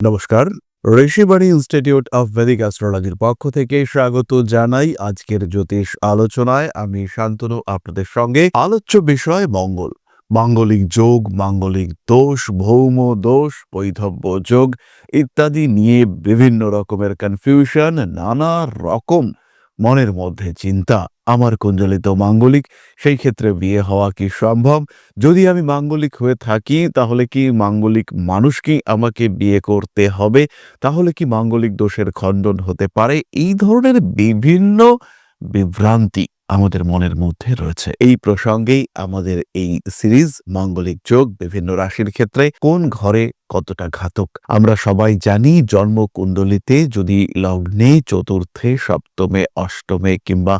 নমস্কার, Rishibani institute of Vedic অ্যাস্ট্রোলজির পক্ষ থেকে স্বাগত জানাই আজকের জ্যোতিষ আলোচনায়। আমি শান্তনু, আপনাদের সঙ্গে আলোচ্য বিষয় মঙ্গল। মাঙ্গলিক যোগ, মাঙ্গলিক দোষ, ভৌম দোষ, বৈধব্য যোগ ইত্যাদি নিয়ে বিভিন্ন রকমের কনফিউশন নানা রকম মনের মধ্যে চিন্তা। আমার কুঞ্জলিত মাঙ্গলিক, সেই ক্ষেত্রে বিয়ে হওয়া কি সম্ভব? যদি আমি মাঙ্গলিক হয়ে থাকি, তাহলে কি মাঙ্গলিক মানুষকেই আমাকে বিয়ে করতে হবে? তাহলে কি মাঙ্গলিক দোষের খণ্ডন হতে পারে? এই ধরনের বিভিন্ন বিভ্রান্তি আমাদের মনের মধ্যে রয়েছে। এই প্রসঙ্গেই আমাদের এই সিরিজ মাঙ্গলিক যোগ বিভিন্ন রাশির ক্ষেত্রে কোন ঘরে কতটা ঘাতক? আমরা সবাই জানি জন্মকুণ্ডলিতে যদি লগ্নে চতুর্থে, সপ্তমে, অষ্টমে কিংবা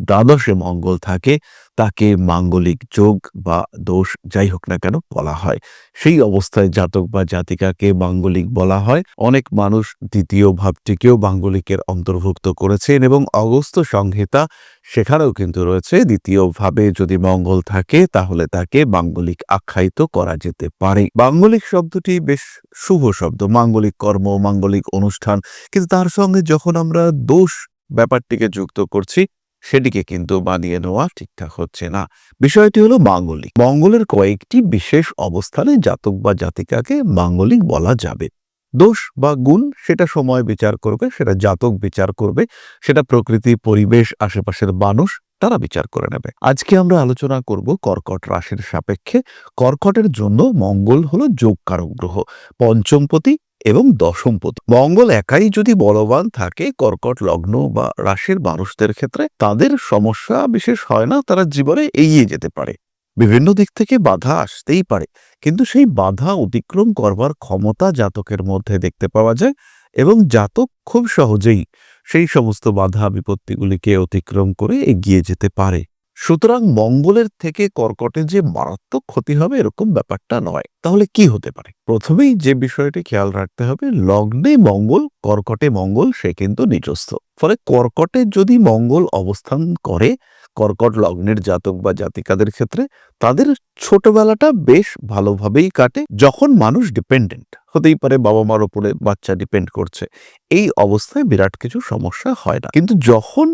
দ্বাদশে মঙ্গল থাকে, তাকে মাঙ্গলিক যোগ বা দোষ যাই হোক না কেন বলা হয়। সেই অবস্থায় জাতক বা জাতিকাকে মাঙ্গলিক বলা হয়। অনেক মানুষ দ্বিতীয় ভাবটিকেও মাঙ্গলিকের অন্তর্ভুক্ত করেছেন এবং অগস্ত সংহিতা সেখানেও কিন্তু রয়েছে। দ্বিতীয় ভাবে যদি মঙ্গল থাকে, তাহলে তাকে মাঙ্গলিক আখ্যায়িত করা যেতে পারে। মাঙ্গলিক শব্দটি বেশ শুভ শব্দ। মাঙ্গলিক কর্ম, মাঙ্গলিক অনুষ্ঠান, কিন্তু তার সঙ্গে যখন আমরা দোষ ব্যাপারটিকে যুক্ত করছি সেটিকে কিন্তু বানিয়ে নেওয়া ঠিকঠাক হচ্ছে না। বিষয়টি হলো মাঙ্গলিক। মঙ্গলের কয়েকটি বিশেষ অবস্থানে জাতক বা জাতিকাকে মাঙ্গলিক বলা যাবে। দোষ বা গুণ, সেটা সময় বিচার করবে, সেটা জাতক বিচার করবে, সেটা প্রকৃতি, পরিবেশ, আশেপাশের মানুষ, তারা বিচার করে নেবে। আজকে আমরা আলোচনা করব কর্কট রাশির সাপেক্ষে। কর্কটের জন্য মঙ্গল হলো যোগকারক গ্রহ। পঞ্চমপতি এবং দশমপতি মঙ্গল একাই যদি বলবান থাকে, কর্কট লগ্ন বা রাশির মানুষদের ক্ষেত্রে তাদের সমস্যা বিশেষ হয় না, তারা জীবনে এগিয়ে যেতে পারে। বিভিন্ন দিক থেকে বাধা আসতেই পারে, কিন্তু সেই বাধা অতিক্রম করবার ক্ষমতা জাতকের মধ্যে দেখতে পাওয়া যায় এবং জাতক খুব সহজেই সেই সমস্ত বাধা বিপত্তিগুলিকে অতিক্রম করে এগিয়ে যেতে পারে। সুতরাং মঙ্গলের থেকে কর্কটে যে মারাত্মক ক্ষতি হবে, এরকম ব্যাপারটা নয়। তাহলে কি হতে পারে? প্রথমেই যে বিষয়টি খেয়াল রাখতে হবে, লগ্নে মঙ্গল, কর্কটে মঙ্গল, সে কিন্তু নিজস্ব ফলে কর্কটে যদি মঙ্গল অবস্থান করে, কর্কট লগ্নের জাতক বা জাতিকাদের ক্ষেত্রে, তাদের ছোটবেলাটা বেশ ভালোভাবেই কাটে, যখন মানুষ ডিপেন্ডেন্ট হতেই পারে বাবা মার উপরে বাচ্চা ডিপেন্ড করছে। এই অবস্থায় বিরাট কিছু সমস্যা হয় না। কিন্তু যখন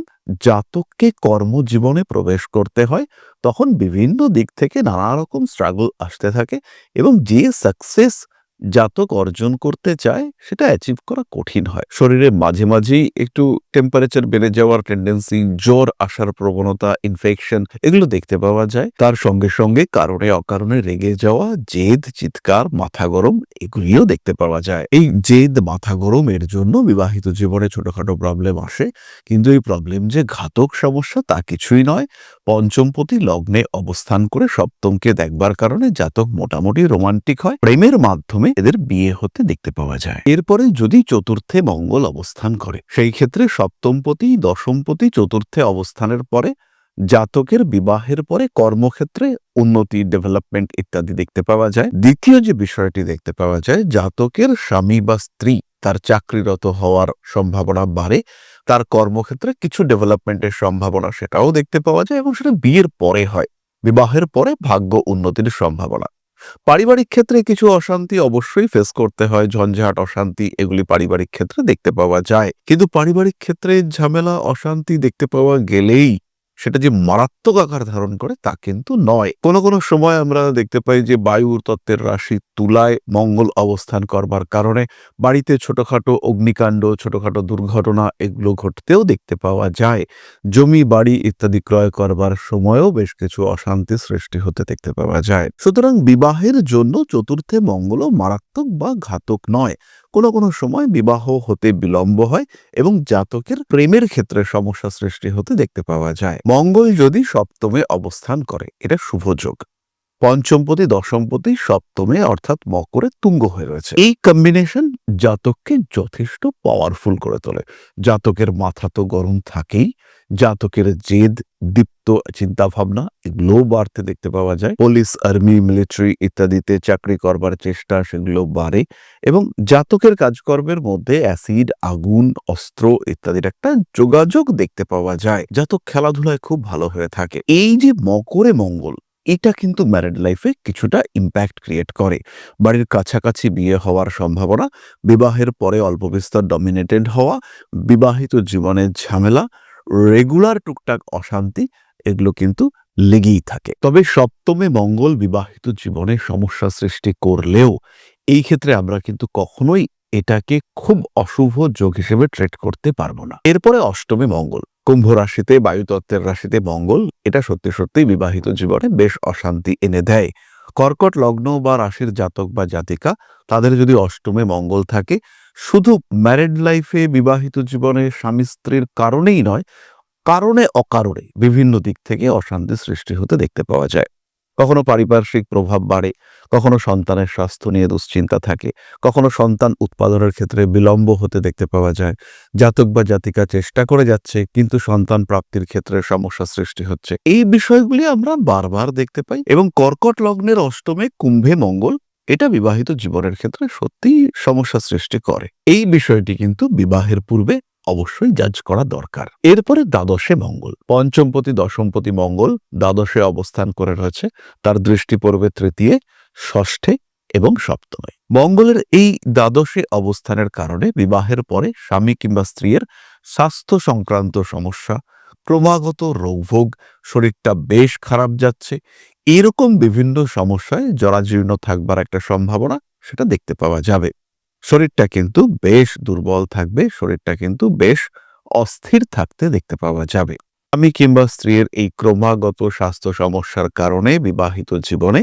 জাতককে কর্মজীবনে প্রবেশ করতে হয়, তখন বিভিন্ন দিক থেকে নানা রকম স্ট্রাগল আসতে থাকে এবং যে সাকসেস জাতক অর্জন করতে চায়, সেটা অ্যাচিভ করা কঠিন হয়। শরীরে মাঝে মাঝেই একটু টেম্পারেচার বেড়ে যাওয়ার টেন্ডেন্সি জ্বর আসার প্রবণতা ইনফেকশন এগুলো দেখতে পাওয়া যায়। তার সঙ্গে সঙ্গে কারণে অকারণে রেগে যাওয়া, জেদ, চিৎকার, মাথা গরম এগুলিও দেখতে পাওয়া যায়। এই জেদ, মাথা গরমের জন্য বিবাহিত জীবনে ছোটখাটো প্রবলেম আসে। কিন্তু এই প্রবলেম যে ঘাতক সমস্যা তা কিছুই নয়। পঞ্চমপতি লগ্নে অবস্থান করে সপ্তমকে দেখবার কারণে জাতক মোটামুটি রোমান্টিক হয়। প্রেমের মাধ্যমে এদের বিয়ে হতে দেখতে পাওয়া যায়। এরপরে যদি চতুর্থে মঙ্গল অবস্থান করে, সেই ক্ষেত্রে সপ্তমপতি, দশমপতি, চতুর্থে অবস্থানের পরে, জাতকের বিবাহের পরে কর্মক্ষেত্রে উন্নতি ডেভেলপমেন্ট ইত্যাদি দেখতে পাওয়া যায়। দ্বিতীয় যে বিষয়টি দেখতে পাওয়া যায়, জাতকের স্বামী বা স্ত্রী তার চাকরিরত হওয়ার সম্ভাবনা বাড়ে, তার কর্মক্ষেত্রে কিছু ডেভেলপমেন্টের সম্ভাবনা সেটাও দেখতে পাওয়া যায় এবং সেটা বিয়ের পরে হয়। বিবাহের পরে ভাগ্য উন্নতির সম্ভাবনা। পারিবারিক ক্ষেত্রে কিছু অশান্তি অবশ্যই ফেস করতে হয়, ঝঞ্ঝাট, অশান্তি, এগুলি পারিবারিক ক্ষেত্রে দেখতে পাওয়া যায়। কিন্তু পারিবারিক ক্ষেত্রে ঝামেলা, অশান্তি দেখতে পাওয়া গেলেই সেটা যে মারাত্মক আকার ধারণ করে তা কিন্তু নয়। কোনো কোনো সময় আমরা দেখতে পাই যে বায়ুর তত্ত্বের রাশি তুলায় মঙ্গল অবস্থান করবার কারণে বাড়িতে ছোটখাটো অগ্নিকাণ্ড, ছোটখাটো দুর্ঘটনা এগুলো ঘটতেও দেখতে পাওয়া যায়। জমি, বাড়ি ইত্যাদি ক্রয় করবার সময়ও বেশ কিছু অশান্তি সৃষ্টি হতে দেখতে পাওয়া যায়। সুতরাং বিবাহের জন্য চতুর্থে মঙ্গলও মারাত্মক বা ঘাতক নয়। কোনো কোনো সময় বিবাহ হতে বিলম্ব হয় এবং জাতকের প্রেমের ক্ষেত্রে সমস্যা সৃষ্টি হতে দেখতে পাওয়া যায়। মঙ্গল যদি সপ্তমে অবস্থান করে, এটা শুভযোগ পঞ্চমপতি দশমপতি সপ্তমে, অর্থাৎ মকরে তুঙ্গ হয়ে রয়েছে। এই কম্বিনেশন জাতককে যথেষ্ট পাওয়ারফুল করে তোলে। জাতকের মাথা তো গরম থাকেই। জাতকের জেদ, দীপ্ত চিন্তা ভাবনা এগুলো বাড়তে দেখতে পাওয়া যায়। পুলিশ আর্মি মিলিটারি ইত্যাদিতে চাকরি করবার চেষ্টা সেগুলো বাড়ে এবং জাতকের কাজকর্মের মধ্যে অ্যাসিড আগুন, অস্ত্র ইত্যাদির একটা যোগাযোগ দেখতে পাওয়া যায়। জাতক খেলাধুলায় খুব ভালো হয়ে থাকে। এই যে মকরে মঙ্গল এটা কিন্তু ম্যারিড লাইফে কিছুটা ইম্প্যাক্ট ক্রিয়েট করে। বাড়ির কাছাকাছি বিয়ে হওয়ার সম্ভাবনা, বিবাহের পরে অল্প বিস্তর ডমিনেটেড হওয়া, বিবাহিত জীবনের ঝামেলা রেগুলার টুকটাক অশান্তি, এগুলো কিন্তু লেগেই থাকে। তবে সপ্তমে মঙ্গল বিবাহিত জীবনে সমস্যা সৃষ্টি করলেও এই ক্ষেত্রে আমরা কিন্তু কখনোই এটাকে খুব অশুভ যোগ হিসেবে ট্রেড করতে পারব না। এরপরে অষ্টমে মঙ্গল। কুম্ভ রাশিতে বায়ুতত্ত্বের রাশিতে মঙ্গল, এটা সত্যি সত্যি বিবাহিত জীবনে বেশ অশান্তি এনে দেয়। কর্কট লগ্ন বা রাশির জাতক বা জাতিকা, তাদের যদি অষ্টমে মঙ্গল থাকে, শুধু ম্যারেড লাইফে বিবাহিত জীবনে স্বামী স্ত্রীর কারণেই নয়, কারণে অকারণে বিভিন্ন দিক থেকে অশান্তি সৃষ্টি হতে দেখতে পাওয়া যায়। কখনো পারিপার্শ্বিক প্রভাব বাড়ে, কখনো সন্তানের স্বাস্থ্য নিয়ে দুশ্চিন্তা থাকে, কখনো সন্তান উৎপাদনের ক্ষেত্রে বিলম্ব হতে দেখতে পাওয়া যায়। জাতক বা জাতিকা চেষ্টা করে যাচ্ছে, কিন্তু সন্তান প্রাপ্তির ক্ষেত্রে সমস্যা সৃষ্টি হচ্ছে। এই বিষয়গুলি আমরা বারবার দেখতে পাই এবং কর্কট লগ্নের অষ্টমে কুম্ভে মঙ্গল, এটা বিবাহিত জীবনের ক্ষেত্রে সত্যিই সমস্যা সৃষ্টি করে। এই বিষয়টি কিন্তু বিবাহের পূর্বে অবশ্যই জাজ করা দরকার। এরপরে দ্বাদশে মঙ্গল। পঞ্চমপতি, দশমপতি মঙ্গল দ্বাদশে অবস্থান করে রয়েছে। তার দৃষ্টি পড়বে তৃতীয়, ষষ্ঠে এবং সপ্তমে। মঙ্গলের এই দ্বাদশে অবস্থানের কারণে বিবাহের পরে স্বামী কিংবা স্ত্রীর স্বাস্থ্য সংক্রান্ত সমস্যা, ক্রমাগত রোগভোগ, শরীরটা বেশ খারাপ যাচ্ছে, এরকম বিভিন্ন সমস্যায় জরাজীর্ণ থাকবার একটা সম্ভাবনা সেটা দেখতে পাওয়া যাবে। শরীরটা কিন্তু বেশ দুর্বল থাকবে, শরীরটা কিন্তু বেশ অস্থির থাকতে দেখতে পাওয়া যাবে। আমি কিংবা স্ত্রীর এই ক্রমাগত স্বাস্থ্য সমস্যার কারণে বিবাহিত জীবনে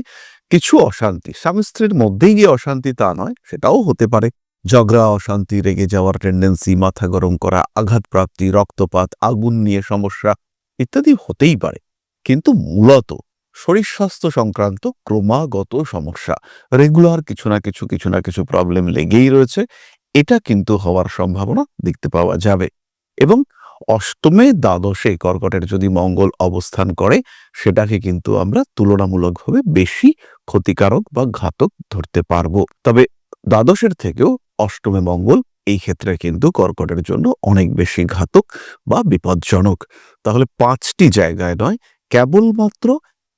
কিছু অশান্তি, স্বামী স্ত্রীর মধ্যেই গিয়ে অশান্তি তা নয়, সেটাও হতে পারে। ঝগড়া, অশান্তি, রেগে যাওয়ার টেন্ডেন্সি মাথা গরম করা, আঘাতপ্রাপ্তি, রক্তপাত, আগুন নিয়ে সমস্যা ইত্যাদি হতেই পারে। কিন্তু মূলত শরীর স্বাস্থ্য সংক্রান্ত ক্রমাগত সমস্যা। রেগুলার কিছু না কিছু কিছু না কিছু প্রবলেম লেগেই রয়েছে। এটা কিন্তু হওয়ার সম্ভাবনা দেখতে পাওয়া যাবে। এবং অষ্টমে, দ্বাদশে কর্কটের যদি মঙ্গল অবস্থান করে, সেটাকে কিন্তু আমরা তুলনামূলকভাবে বেশি ক্ষতিকারক বা ঘাতক ধরতে পারব। তবে দ্বাদশের থেকেও অষ্টমে মঙ্গল এই ক্ষেত্রে কিন্তু কর্কটের জন্য অনেক বেশি ঘাতক বা বিপজ্জনক। তাহলে পাঁচটি জায়গায় নয়, কেবলমাত্র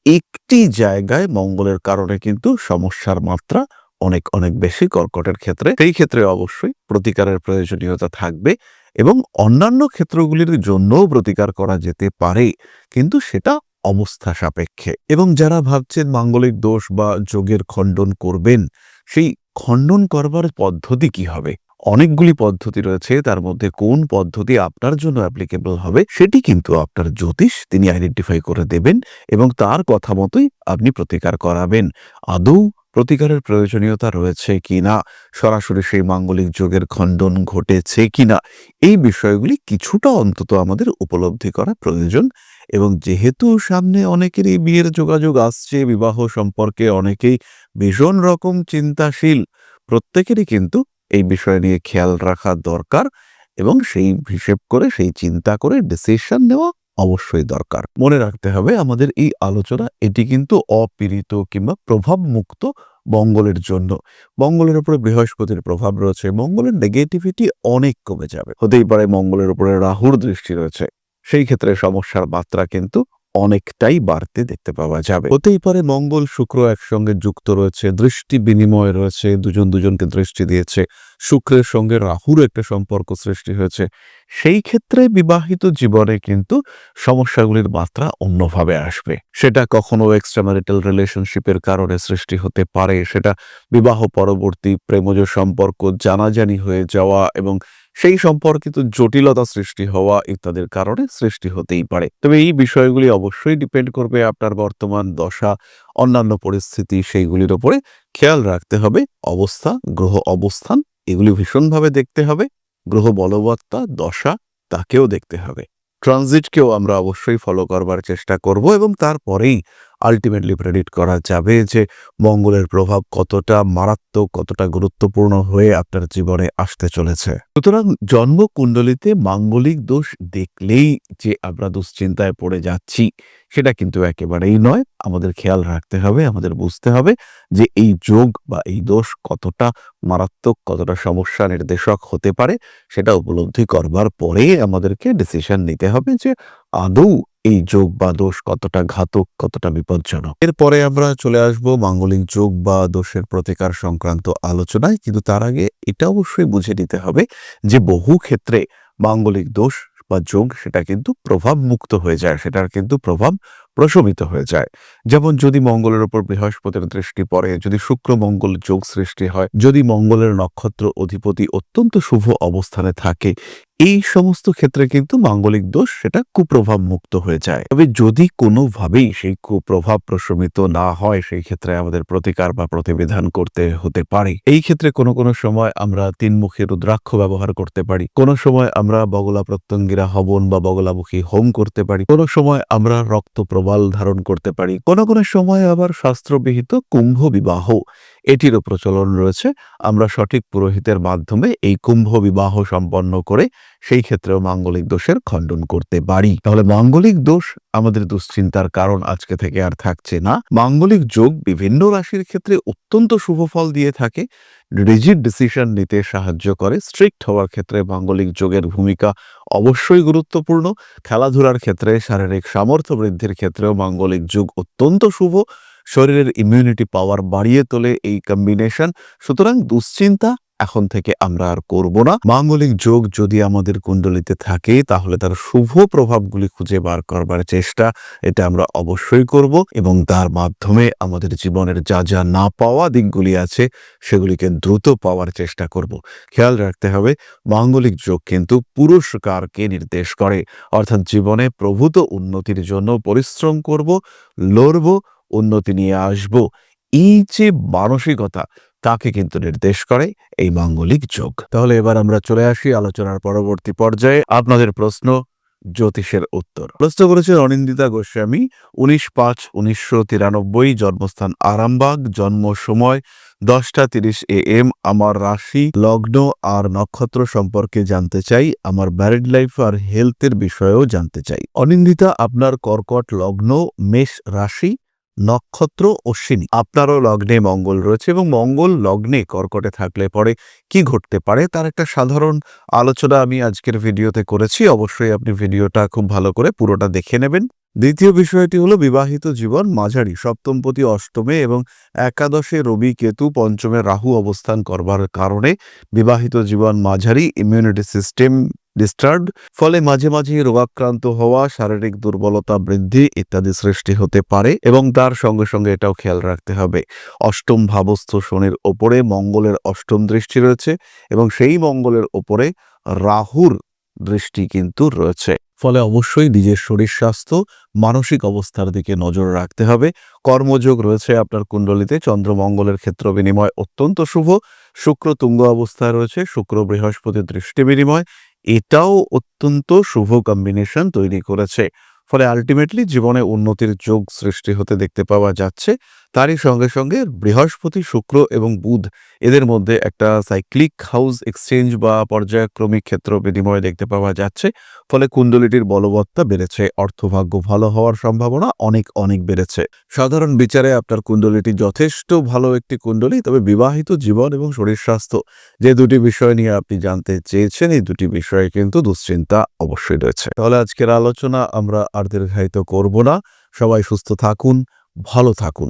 একটি জায়গায় মঙ্গলের কারণে কিন্তু সমস্যার মাত্রা অনেক অনেক বেশি কর্কটের ক্ষেত্রে। সেই ক্ষেত্রে অবশ্যই প্রতিকারের প্রয়োজনীয়তা থাকবে এবং অন্যান্য ক্ষেত্রগুলির জন্যও প্রতিকার করা যেতে পারে, কিন্তু সেটা অবস্থা সাপেক্ষে। এবং যারা ভাবছেন মাঙ্গলিক দোষ বা যোগের খণ্ডন করবেন, সেই খণ্ডন করবার পদ্ধতি কি হবে? অনেকগুলি পদ্ধতি রয়েছে, তার মধ্যে কোন পদ্ধতি আপনার জন্য অ্যাপ্লিকেবল হবে সেটি কিন্তু আপনার জ্যোতিষ তিনি আইডেন্টিফাই করে দেবেন এবং তার কথা মতোই আপনি প্রতিকার করাবেন। আদৌ প্রতিকারের প্রয়োজনীয়তা রয়েছে কিনা? সরাসরি সেই মাঙ্গলিক যোগের খণ্ডন ঘটেছে কিনা? এই বিষয়গুলি কিছুটা অন্তত আমাদের উপলব্ধি করা প্রয়োজন এবং যেহেতু সামনে অনেকেরই বিয়ের যোগাযোগ আসছে, বিবাহ সম্পর্কে অনেকেই ভীষণ রকম চিন্তাশীল, প্রত্যেকেরই কিন্তু এই বিষয় নিয়ে খেয়াল রাখা দরকার এবং সেই হিসেব করে, সেই চিন্তা করে ডিসিশন নেওয়া অবশ্যই দরকার। মনে রাখতে হবে আমাদের এই আলোচনা এটি কিন্তু অপীড়িত কিংবা প্রভাব মুক্ত মঙ্গলের জন্য। মঙ্গলের উপরে বৃহস্পতির প্রভাব রয়েছে, মঙ্গলের নেগেটিভিটি অনেক কমে যাবে। হতেই পারে মঙ্গলের উপরে রাহুর দৃষ্টি রয়েছে। সেই ক্ষেত্রে সমস্যার মাত্রা কিন্তু অনেকটাই বাড়তে দেখতে পাওয়া যাবে। হতেই পারে মঙ্গল, শুক্র একসঙ্গে যুক্ত রয়েছে, দৃষ্টি বিনিময় রয়েছে, দুজন দুজনকে দৃষ্টি দিয়েছে, শুক্রের সঙ্গে রাহুর একটা সম্পর্ক সৃষ্টি হয়েছে। সেই ক্ষেত্রে বিবাহিত জীবনে কিন্তু সমস্যাগুলির মাত্রা অন্যভাবে আসবে। সেটা কখনো এক্সট্রা এক্সট্রাম্যারিটাল রিলেশনশিপের কারণে সৃষ্টি হতে পারে, সেটা বিবাহ পরবর্তী প্রেমজ সম্পর্ক, জানাজানি হয়ে যাওয়া এবং সেই সম্পর্কিত জটিলতা সৃষ্টি হওয়া ইত্যাদির কারণে সৃষ্টি হতেই পারে। তবে এই বিষয়গুলি অবশ্যই ডিপেন্ড করবে আপনার বর্তমান দশা, অন্যান্য পরিস্থিতি, সেইগুলির ওপরে খেয়াল রাখতে হবে। অবস্থা, গ্রহ অবস্থান, এগুলি ভীষণভাবে দেখতে হবে। গ্রহ বলবত্তা, দশা, তাকেও দেখতে হবে। ট্রানজিটকেও আমরা অবশ্যই ফলো করবার চেষ্টা করব এবং তারপরেই আলটিমেটলি প্রেডিক্ট করা যাবে যে মঙ্গলের প্রভাব কতটা মারাত্মক, কতটা গুরুত্বপূর্ণ হয়ে আপনার জীবনে আসতে চলেছে। সুতরাং জন্মকুণ্ডলিতে মাঙ্গলিক দোষ দেখলেই যে আমরা দুশ্চিন্তায় পড়ে যাচ্ছি, সেটা কিন্তু একেবারেই নয়। আমাদের খেয়াল রাখতে হবে, আমাদের বুঝতে হবে যে এই যোগ বা এই দোষ কতটা মারাত্মক, কতটা সমস্যা নির্দেশক হতে পারে, সেটা উপলব্ধি করবার পরে আমাদেরকে ডিসিশন নিতে হবে যে আদৌ এই যোগ বা দোষ কতটা ঘাতক, কতটা বিপজ্জনক? এরপরে আমরা চলে আসব মাঙ্গলিক যোগ বা দোষের প্রতিকার সংক্রান্ত আলোচনায়, কিন্তু তার আগে এটা অবশ্যই বুঝে নিতে হবে যে বহু ক্ষেত্রে মাঙ্গলিক দোষ বা যোগ সেটা কিন্তু প্রভাব মুক্ত হয়ে যায়, সেটার কিন্তু প্রভাব প্রশমিত হয়ে যায়। যেমন যদি মঙ্গলের উপর বৃহস্পতির দৃষ্টি পড়ে, যদি শুক্র মঙ্গল যোগ সৃষ্টি হয়, যদি মঙ্গলের নক্ষত্র অধিপতি অত্যন্ত শুভ অবস্থানে থাকে, এই সমস্ত ক্ষেত্রে কিন্তু মাঙ্গলিক দোষ সেটা কুপ্রভাব মুক্ত হয়ে যায়। তবে যদি কোনোভাবেই সেই কুপ্রভাব প্রশমিত না হয়, সেই ক্ষেত্রে আমাদের প্রতিকার বা প্রতিবিধান করতে হতে পারে। এই ক্ষেত্রে কোনো কোনো সময় আমরা তিনমুখী রুদ্রাক্ষ ব্যবহার করতে পারি। কোনো সময় আমরা বগলা প্রত্যঙ্গিরা হবন বা বগলামুখী হোম করতে পারি। কোনো সময় আমরা রক্ত প্রবাল ধারণ করতে পারি। কোনো কোনো সময় আবার শাস্ত্রবিহিত কুম্ভ বিবাহ এটিরও প্রচলন রয়েছে। আমরা সঠিক পুরোহিতের মাধ্যমে এই কুম্ভ বিবাহ সম্পন্ন করে সেই ক্ষেত্রেও মাঙ্গলিক দোষের খণ্ডন করতে পারি। তাহলে মাঙ্গলিক দোষ আমাদের দুশ্চিন্তার কারণ আজকে থেকে আর থাকছে না। মাঙ্গলিক যোগ বিভিন্ন রাশির ক্ষেত্রে অত্যন্ত শুভ ফল দিয়ে থাকে। রিজিড ডিসিশন নিতে সাহায্য করে। স্ট্রিক্ট হওয়ার ক্ষেত্রে মাঙ্গলিক যোগের ভূমিকা অবশ্যই গুরুত্বপূর্ণ। খেলাধুলার ক্ষেত্রে শারীরিক সামর্থ্য বৃদ্ধির ক্ষেত্রেও মাঙ্গলিক যুগ অত্যন্ত শুভ। শরীরের ইমিউনিটি পাওয়ার বাড়িয়ে তোলে এই কম্বিনেশন সুতরাং দুশ্চিন্তা এখন থেকে আমরা আর করব না। মাঙ্গলিক যোগ যদি আমাদের কুণ্ডলিতে থাকে, তাহলে তার শুভ প্রভাবগুলি খুঁজে বার করবার চেষ্টা, এটা আমরা অবশ্যই করব এবং তার মাধ্যমে আমাদের জীবনের যা যা না পাওয়া দিকগুলি আছে, সেগুলিকে দ্রুত পাওয়ার চেষ্টা করব। খেয়াল রাখতে হবে, মাঙ্গলিক যোগ কিন্তু পুরস্কারকে নির্দেশ করে। অর্থাৎ জীবনে প্রভূত উন্নতির জন্য পরিশ্রম করব, লড়ব উন্নতি নিয়ে আসব। এই যে মানসিকতা তাকে কিন্তু নির্দেশ করে এই মাঙ্গলিক যোগ। তাহলে এবার আমরা চলে আসি আলোচনার পরবর্তী পর্যায়ে। আপনাদের প্রশ্ন জ্যোতিষের উত্তর। প্রশ্ন করেছেন অনিন্দিতা গোস্বামী উনিশ পাঁচ উনিশশো তিরানব্বই জন্মস্থান আরামবাগ জন্ম সময় দশটা তিরিশ এ এম আমার রাশি লগ্ন আর নক্ষত্র সম্পর্কে জানতে চাই আমার ম্যারিড লাইফ আর হেলথের বিষয়েও জানতে চাই। অনিন্দিতা আপনার কর্কট লগ্ন মেষ রাশি নক্ষত্র অশ্বিনী। আপনারও লগ্নে মঙ্গল রয়েছে এবং মঙ্গল লগ্নে কর্কটে থাকলে পরে কি ঘটতে পারে তার একটা সাধারণ আলোচনা আমি আজকের ভিডিওতে করেছি। অবশ্যই আপনি ভিডিওটা খুব ভালো করে পুরোটা দেখে নেবেন। দ্বিতীয় বিষয়টি হলো বিবাহিত জীবন মাঝারি। সপ্তমপতি অষ্টমে এবং একাদশে রবি কেতু পঞ্চমে রাহু অবস্থান করবার কারণে বিবাহিত জীবন মাঝারি ইমিউনিটি সিস্টেম ডিস্টার্ব ফলে মাঝে মাঝে রোগাক্রান্ত হওয়া, শারীরিক দুর্বলতা বৃদ্ধি ইত্যাদি সৃষ্টি হতে পারে এবং তার সঙ্গে সঙ্গে এটাও খেয়াল রাখতে হবে। অষ্টম ভাবস্থ শনির ওপরে মঙ্গলের অষ্টম দৃষ্টি রয়েছে এবং সেই মঙ্গলের ওপরে রাহুর দৃষ্টি কিন্তু রয়েছে। ফলে অবশ্যই নিজের শরীর স্বাস্থ্য, মানসিক অবস্থার দিকে নজর রাখতে হবে। কর্মযোগ রয়েছে আপনার কুণ্ডলিতে চন্দ্রমঙ্গলের ক্ষেত্র বিনিময় অত্যন্ত শুভ। শুক্র তুঙ্গ অবস্থায় রয়েছে, শুক্র বৃহস্পতি দৃষ্টি বিনিময় এটাও অত্যন্ত শুভ কম্বিনেশন তৈরি করেছে। ফলে আলটিমেটলি জীবনে উন্নতির যোগ সৃষ্টি হতে দেখতে পাওয়া যাচ্ছে। তারই সঙ্গে সঙ্গে বৃহস্পতি, শুক্র এবং বুধ এদের মধ্যে একটা সাইক্লিক হাউস এক্সচেঞ্জ বা পর্যায়ক্রমিক ক্ষেত্র বিনিময় দেখতে পাওয়া যাচ্ছে। ফলে কুণ্ডলিটির বলবত্তা বেড়েছে, অর্থভাগ্য ভালো হওয়ার সম্ভাবনা অনেক অনেক বেড়েছে। সাধারণ বিচারে আপনার কুণ্ডলিটি যথেষ্ট ভালো একটি কুণ্ডলী, তবে বিবাহিত জীবন এবং শরীর স্বাস্থ্য যে দুটি বিষয় নিয়ে আপনি জানতে চেয়েছেন, এই দুটি বিষয়ে কিন্তু দুশ্চিন্তা অবশ্যই রয়েছে। তাহলে আজকের আলোচনা আমরা আর দীর্ঘায়িত করব না। সবাই সুস্থ থাকুন, ভালো থাকুন।